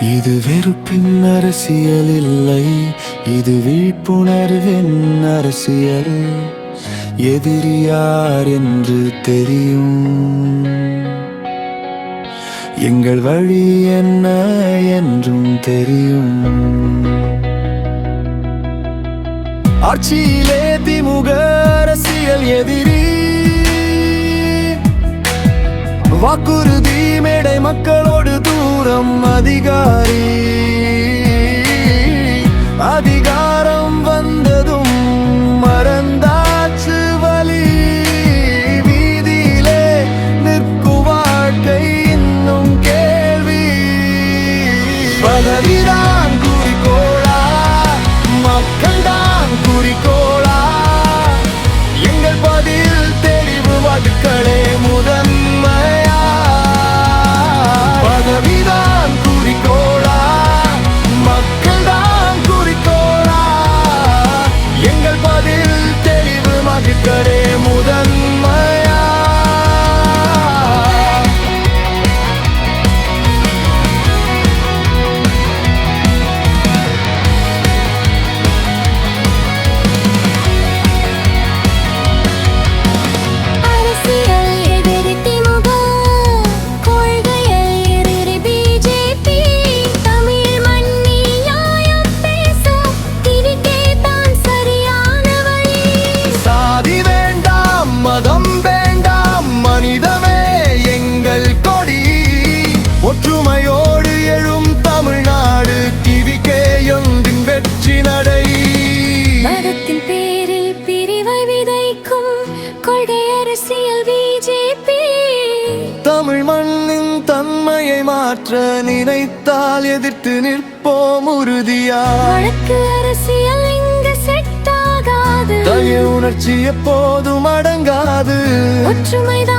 இது வெறுப்பின் அரசியல் இல்லை. இது விழிப்புணர்வின் அரசியல். எதிரியார் என்று தெரியும். எங்கள் வழி என்ன என்றும் தெரியும். ஆட்சியிலே திமுக அரசியல் எதிரி வாக்குறுதி மேடை மக்களோடு தூரம் அதிகாரி. அதிகாரம் வந்ததும் மறந்தாச்சு வலி. வீதியிலே நிற்கும் வாழ்க்கை இன்னும் கேள்வி. பதவிதான் good. அரசியல் பிஜேபி தமிழ் மண்ணின் தன்மையை மாற்ற நினைத்தால் எதிர்த்து நிற்போம் உறுதியா? வழக்கு அரசியல் இங்கு செட் ஆகாது. தய உணர்ச்சி எப்போதும் அடங்காது. ஒற்றுமைதான்